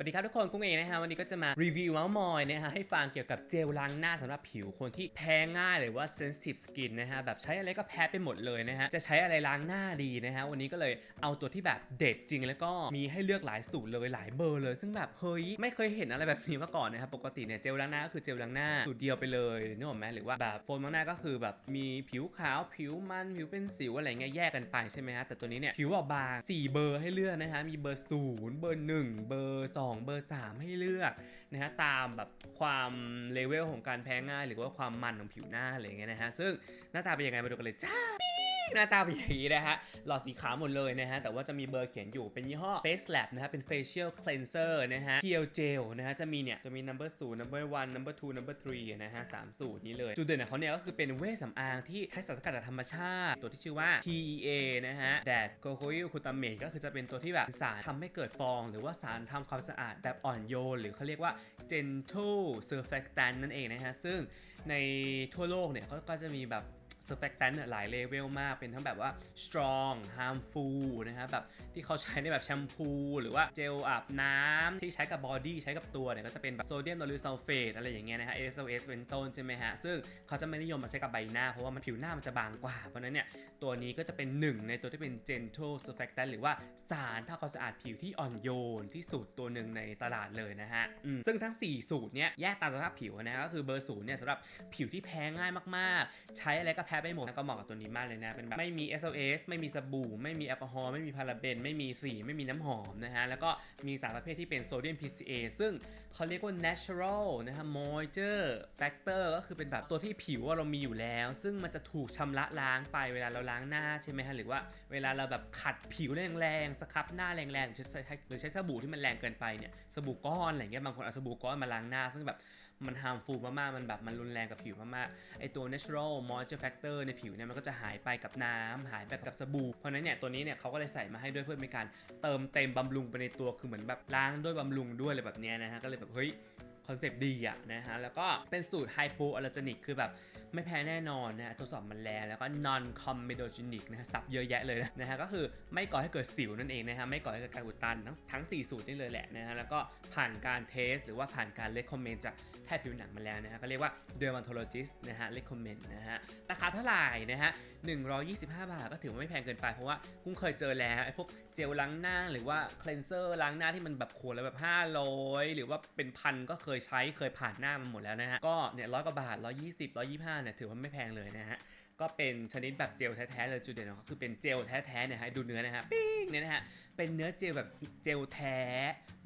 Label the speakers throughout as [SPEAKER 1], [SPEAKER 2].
[SPEAKER 1] วัสดีครับทุกคนกุ้งเองนะฮะวันนี้ก็จะมารีวิวเมาส์มอยนะฮะให้ฟังเกี่ยวกับเจลล้างหน้าสำหรับผิวคนที่แพ้ง่ายหรือว่า sensitive skin นะฮะแบบใช้อะไรก็แพ้ไปหมดเลยนะฮะจะใช้อะไรล้างหน้าดีนะฮะวันนี้ก็เลยเอาตัวที่แบบเด็ดจริง แล้วก็มีให้เลือกหลายสูตรเลยหลายเบอร์เลย ซึ่งแบบเฮ้ยไม่เคยเห็นอะไรแบบนี้มาก่อนนะครับปกติเนี่ยเจลล้างหน้าก็คือเจลล้างหน้าสูตรเดียวไปเลยนึกออกไหมหรือว่าแบบโฟมล้างหน้าก็คือแบบมีผิวขาวผิวมันผิวเป็นสิวอะไรเงี้ยแยกกันไปใช่ไหมฮะแต่ตัวนี้เนี่ยผิวบางสี่เบอร์ให้เลือกนะฮะมีเบอร์ศูนย์เบอร์หนึ่งเบอร์สองเบอร์สามให้เลือกนะฮะตามแบบความเลเวลของการแพ้ง่าย หรือว่าความมันของผิวหน้าอะไรเงี้ยนะฮะซึ่งหน้าตาเป็นยังไงมาดูกันเลยจ้า หน้าตาเป็นอย่างนี้นะฮะ หลอดสีขาวหมดเลยนะฮะ แต่ว่าจะมีเบอร์เขียนอยู่ เป็นยี่ห้อ Face Lab นะฮะ เป็น facial cleanser นะฮะ Peel Gel นะฮะ จะมีเนี่ย จะมี number 0 number 1 number 2 number 3นะฮะสามสูตรนี้เลย จุดเด่นของเขาเนี่ยก็คือเป็นเวชสำอางที่ใช้สารสกัดจากธรรมชาติ ตัวที่ชื่อว่า PEA นะฮะ แดดโกโคอิลคูตาเมก็คือจะเป็นตัวที่แบบสารทำให้เกิดฟอง หรือว่าสารทำความสะอาดแบบอ่อนโยน หรือเขาเรียกว่า gentle surfactant นั่นเองนะฮะ ซึ่งในทั่วโลกเนี่ยเขาก็จะมีแบบ s u r f a c t a n t หลายเลเวลมาก เป็นทั้งแบบว่า strong harmful นะฮะแบบที่เขาใช้ในแบบแชมพู หรือว่าเจลอาบน้ำที่ใช้กับบอดี้ใช้กับตัวเนี่ยก็จะเป็นแบบโซเดียมโดลูซัลเฟตอะไรอย่างเงี้ยนะฮะ SOS เป็นต้นใช่ไหมฮะ ซึ่งเขาจะไม่นิยมมาใช้กับใบหน้า เพราะว่ามันผิวหน้ามันจะบางกว่า เพราะนั้นเนี่ยตัวนี้ก็จะเป็นหนึ่งในตัวที่เป็น gentle surfactant หรือว่าสารทำความสะอาดผิวที่อ่อนโยนที่สุดตัวหนึ่งในตลาดเลยนะฮะซึ่งทั้ง 4 สูตรเนี่ยแยกตามสภาพผิวนะฮะก็คือเบอร์ศูนย์เนี่ยสำหรับผิวที่แพ้ง่ายมากๆ ใช้อะไรก็แพ้ไปหมดแล้วก็เหมาะกับตัวนี้มากเลยนะ เป็นแบบไม่มี SOS ไม่มีสบู่ ไม่มีแอลกอฮอล์ไม่มีพาราเบน ไม่มีสีไม่มีน้ำหอมนะฮะ แล้วก็มีสารประเภทที่เป็นโซเดียม PCA ซึ่งเขาเรียกว่า natural นะฮะ moisture factor ก็คือเป็นแบบตัวที่ผิวว่าเรามีอยู่แล้ว ซึ่งมันจะถูกชำระล้างไปเวลาเราล้างหน้าใช่ไหมฮะ หรือว่าเวลาเราแบบขัดผิวแรงๆสครับหน้าแรงๆหรือใช้หรือใช้สบู่ที่มันแรงเกินไปเนี่ยสบู่ก้อนอะไรเงี้ยบางคนเอาสบู่ก้อนมาล้างหน้า ซึ่งแบบ มัน harmful มากๆ มันแบบมันรุนแรงกับผิวมากๆ ไอตัว natural moisture factor ในผิวเนี่ยมันก็จะหายไปกับน้ำหายไปกับสบู่ เพราะนั้นเนี่ยตัวนี้เนี่ยเขาก็เลยใส่มาให้ด้วยเพื่อเป็นการเติมเต็มบำรุงไปในตัว คือเหมือนแบบล้างด้วยบำรุงด้วยอะไรแบบเนี้ยนะฮะ ก็เลยแบบเฮ้ย อนเซปต์ดีอะนะฮะ แล้วก็เป็นสูตร hypoallergenic คือแบบไม่แพ้แน่นอนนะฮะทดสอบมันแล้วแล้วก็ non comedogenic นะฮะสับเยอะแยะเลยนะฮะก็คือไม่ก่อให้เกิดสิวนั่นเองนะฮะไม่ก่อให้เกิดการอุดตันทั้งทั้ง 4 สูตรนี่เลยแหละนะฮะแล้วก็ผ่านการเทส หรือว่าผ่านการ recommend จากแพทย์ผิวหนังมาแล้วนะฮะก็เรียกว่า dermatologist นะฮะ recommend นะฮะราคาเท่าไหร่นะฮะ125 บาทก็ถือว่าไม่แพงเกินไปเพราะว่ากุ้งเคยเจอแล้วไอ้พวกเจลล้างหน้าหรือว่า cleanser ล้างหน้าที่มันแบบขวดละแบบ 500 หรือว่าเป็นพันก็เคยใช้เคยผ่านหน้ามันหมดแล้วนะฮะ ก็เนี่ยร้อยกว่าบาท 120 125เนี่ยถือว่าไม่แพงเลยนะฮะ ก็เป็นชนิดแบบเจลแท้ๆเลยจุดเด่นของเขาคือเป็นเจลแท้ๆเนี่ยฮะดูเนื้อนะฮะปิ้งเนี่ยนะฮะเป็นเนื้อเจลแบบเจลแท้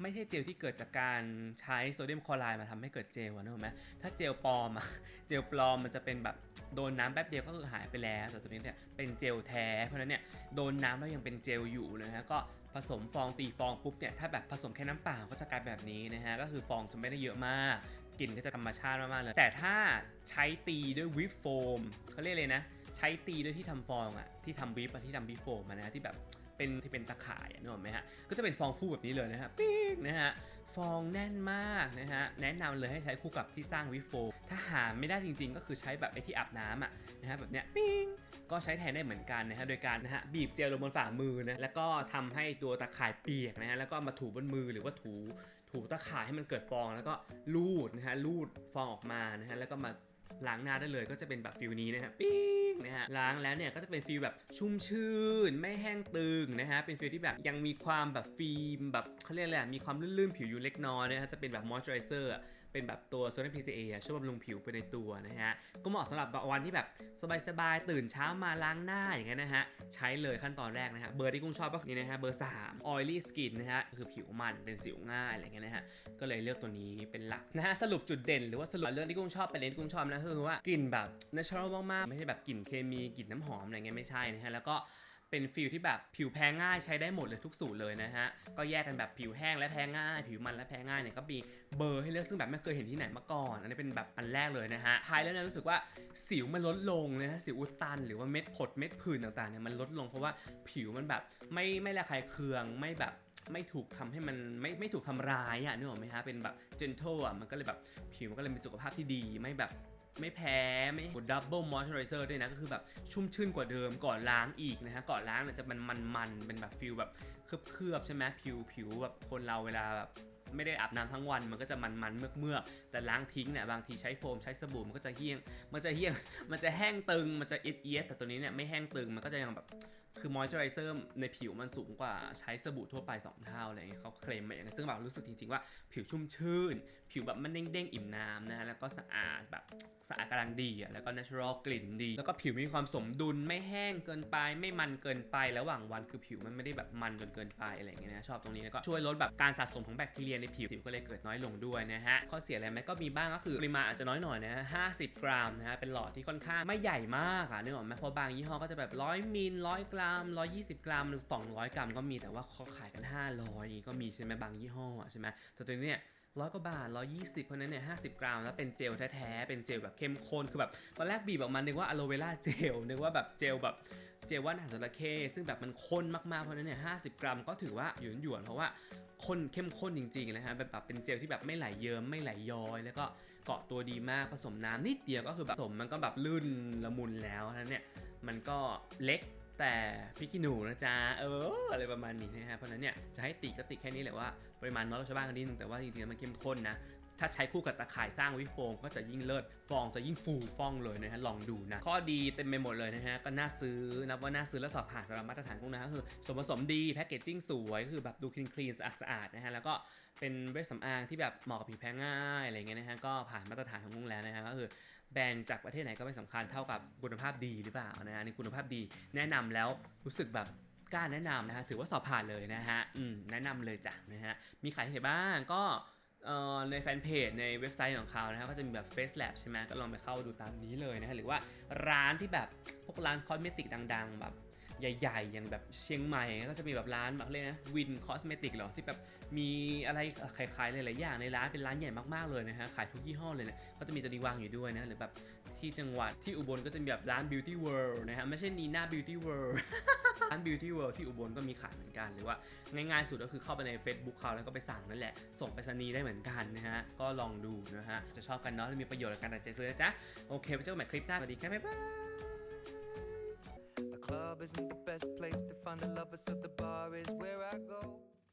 [SPEAKER 1] ไม่ใช่เจลที่เกิดจากการใช้โซเดียมคลอไรด์มาทำให้เกิดเจลอะนึกอไหมถ้าเจลปลอมอะเจลปลอมมันจะเป็นแบบโดนน้ำแป๊บเดียวก็คือหายไปแล้วแต่ตัวนี้เนี่ยเป็นเจลแท้ เพราะฉะนั้นเนี่ยโดนน้ำแล้วยังเป็นเจลอยู่เลยนะฮะก็ ผสมฟองตีฟองปุ๊บเนี่ยถ้าแบบผสมแค่น้ำเปล่าก็จะกลายแบบนี้นะฮะก็คือฟองจะไม่ได้เยอะมากกลิ่นก็จะธรรมชาติมากๆเลย แต่ถ้าใช้ตีด้วยวิปโฟมเขาเรียกเลยนะ ใช้ตีด้วยที่ทำฟองอะที่ทำวิปอะที่ทำวิปโฟมนะนะที่แบบเป็นที่เป็นตะข่ายนึกออกไหมฮะก็จะเป็นฟองฟูแบบนี้เลยนะฮะปิ๊งนะฮะ ฟองแน่นมากนะฮะ แนะนำเลยให้ใช้คู่กับที่สร้างวิโฟถ้าหาไม่ได้จริงๆ ก็คือใช้แบบไอ้ที่อาบน้ำอะนะฮะแบบเนี้ยปิ้งก็ใช้แทนได้เหมือนกันนะฮะโดยการนะฮะบีบเจลลงบนฝ่ามือนะแล้วก็ทำให้ตัวตะข่ายเปียกนะฮะแล้วก็มาถูบนมือหรือว่าถูถูตะข่ายให้มันเกิดฟอง แล้วก็ลูดนะฮะลูดฟองออกมานะฮะแล้วก็มา ล้างหน้าได้เลยก็จะเป็นแบบฟิลนี้นะฮะปิ้งนะฮะล้างแล้วเนี่ยก็จะเป็นฟิลแบบชุ่มชื่น ไม่แห้งตึงนะฮะเป็นฟิลที่แบบยังมีความแบบฟิล์มแบบเขาเรียกอะไรอะมีความลื่นๆผิวอยู่เล็กน้อยนะฮะจะเป็นแบบมอยส์เจอไรเซอร์ เป็นแบบตัวโซเดียม PCA อะช่วยบำรุงผิวไปในตัวนะฮะ ก็เหมาะสำหรับวันที่แบบสบายๆ ตื่นเช้ามาล้างหน้าอย่างเงี้ยนะฮะ ใช้เลยขั้นตอนแรกนะฮะ เบอร์ที่กุ้งชอบก็คือนี่นะฮะ เบอร์ 3 oily skin นะฮะ คือผิวมันเป็นสิวง่ายอะไรเงี้ยนะฮะ ก็เลยเลือกตัวนี้เป็นหลักนะฮะ สรุปจุดเด่นหรือว่าสรุปเรื่องที่กุ้งชอบไปเล่นกุ้งชอบนะคือว่ากลิ่นแบบ natural มากๆ ไม่ใช่แบบกลิ่นเคมีกลิ่นน้ำหอมอะไรเงี้ยไม่ใช่นะฮะ แล้วก็ เป็นฟิลที่แบบผิวแพ้ง่ายใช้ได้หมดเลยทุกสูตรเลยนะฮะ ก็แยกกันแบบผิวแห้งและแพ้ง่าย ผิวมันและแพ้ง่ายเนี่ยก็มีเบอร์ให้เลือกซึ่งแบบไม่เคยเห็นที่ไหนมาก่อน อันนี้เป็นแบบอันแรกเลยนะฮะท้ายแล้วเนี่ยรู้สึกว่าสิวมันลดลงนะฮะสิวอุดตัน หรือว่าเม็ดผดเม็ดผื่นต่างๆเนี่ยมันลดลงเพราะว่าผิวมันแบบไม่ไม่ระคายเคืองไม่แบบไม่ถูกทำให้มันไม่ไม่ถูกทำร้ายอะนึกออกไหมฮะเป็นแบบ gentle อะมันก็เลยแบบผิวมันก็เลยมีสุขภาพที่ดีไม่แบบ ไม่แพ้ไม่ดับเบิลมอยส์เจอไรเซอร์ด้วยนะ ก็คือแบบชุ่มชื่นกว่าเดิมก่อนล้างอีกนะฮะ ก่อนล้างเนี่ยจะมันมันมันเป็นแบบฟิลแบบเคลือบๆใช่ไหมผิวผิวแบบคนเราเวลาแบบไม่ได้อาบน้ำทั้งวันมันก็จะมันมันเมือกๆแต่ล้างทิ้งเนี่ยบางทีใช้โฟมใช้สบู่มันก็จะเหี้ยง มันจะเหี้ยง มันจะแห้งตึง มันจะเอียดเอียดแต่ตัวนี้เนี่ยไม่แห้งตึง มันก็จะยังแบบ คือมอยเจอไรเซอร์ในผิวมันสูงกว่าใช้สบู่ทั่วไป 2 เท่าอะไรเงี้ยเขาเคลมมาอย่างนั้นซึ่งแบบรู้สึกจริงๆว่าผิวชุ่มชื่น ผิวแบบมันเด้งๆ อิ่มน้ำนะฮะแล้วก็สะอาดแบบสะอาดกำลังดีอะแล้วก็ natural กลิ่นดี แล้วก็ผิวมีความสมดุลไม่แห้งเกินไป ไม่มันเกินไประหว่างวันคือผิวมันไม่ได้แบบมันจนเกินไปอะไรอย่างเงี้ยนะชอบตรงนี้แล้วก็ช่วยลดแบบการสะสมของแบคทีเรียในผิวสิวก็เลยเกิดน้อยลงด้วยนะฮะข้อเสียอะไรไหมก็มีบ้างก็คือปริมาณอาจจะน้อยหน่อยนะฮะ50กรัมนะฮะเป็นหลอดที่ค่อนข้างไม่ใหญ่มากอะนึกออกไหมเพราะบางยี่ห้อก็จะแบบ100มิล100กรัม120 กรัม หรือ 200 กรัมก็มีแต่ว่าเขาขายกัน 500อย่างงี้ก็มีใช่ไหมบางยี่ห้อใช่ไหมแต่ตัวนี้เนี่ยร้อยกว่าบาท120เพราะนั้นเนี่ย50กรัมแล้วเป็นเจลแท้ๆ เป็นเจลแบบเข้มข้น คือแบบตอนแรกบีบออกมานึกว่าอะโลเวราเจล นึกว่าแบบเจลแบบเจลว่านอาหารจระเข้ซึ่งแบบมันข้นมากๆ เพราะนั้นเนี่ย50กรัมก็ถือว่าหยวนหยวนเพราะว่าข้นเข้มข้นจริงๆนะฮะแบบแบบเป็นเจลที่แบบไม่ไหลเยิ้มไม่ไหลย้อย แล้วก็เกาะตัวดีมากผสมน้ำนิดเดียวก็คือแบบผสมมันก็แบบลื่นละมุนแล้วนั้นเนี่ยมันก็เล็ก แต่พี่ขี้หนูนะจ๊ะเอออะไรประมาณนี้นะฮะเพราะฉะนั้นเนี่ยจะให้ติก็ติแค่นี้แหละว่าปริมาณน้อยกว่าชาวบ้านกันนิดนึงแต่ว่าจริงๆมันเข้มข้นนะ ถ้าใช้คู่กับตะข่ายสร้างวิโฟมก็จะยิ่งเลิศฟองจะยิ่งฟูฟ่องเลยนะฮะลองดูนะ ข้อดีเต็มไปหมดเลยนะฮะก็น่าซื้อนับว่าน่าซื้อและสอบผ่านสำหรับมาตรฐานกุ้งนะฮะคือส่วนผสมดีแพคเกจจิ้งสวยคือแบบดูคลีนคลีนสะอาดสะอาดนะฮะแล้วก็เป็นเวชสำอางที่แบบเหมาะกับผิวแพ้ง่ายอะไรเงี้ยนะฮะก็ผ่านมาตรฐานของกุ้งแล้วนะฮะก็คือแบรนด์จากประเทศไหนก็ไม่สำคัญเท่ากับคุณภาพดีหรือเปล่านะฮะในคุณภาพดีแนะนำแล้วรู้สึกแบบกล้าแนะนำนะฮะถือว่าสอบผ่านเลยนะฮะอืมแนะนำเลยจ้ะนะฮะมีขายที่ไหนบ้างก็ ในแฟนเพจในเว็บไซต์ของเขานะครับก็จะมีแบบ Face Lab ใช่ไหมก็ลองไปเข้าดูตามนี้เลยนะฮะหรือว่าร้านที่แบบพวกร้านคอสเมติกดังๆ แบบใหญ่ๆ อย่างแบบเชียงใหม่ก็จะมีแบบร้านแบบเลยกนะวินคอสเมติกเหรอที่แบบมีอะไรขายๆหลายๆอย่างในร้านเป็นร้านใหญ่มากๆเลยนะฮะขายทุกยี่ห้อเลยเนี่ยก็จะมีตัวนี้วางอยู่ด้วยนะหรือแบบที่จังหวัดที่อุบลก็จะมีแบบร้าน Beauty World นะฮะไม่ใช่นีน่า Beauty world าน Beauty World ที่อุบลก็มีขายเหมือนกัน หรือว่าง่ายๆสุดก็คือเข้าไปใน Facebook เขาแล้วก็ไปสั่งนั่นแหละ ส่งไปรษณีย์ได้เหมือนกันนะฮะ ก็ลองดูนะฮะ จะชอบกันเนาะและมีประโยชน์ในการตัดใจซื้อนะจ๊ะ โอเคไปเจอกันใหม่คลิปหน้าสวัสดีครับบ๊ายบาย
[SPEAKER 2] The club isn't the best place to find the lovers, so the bar is where I go.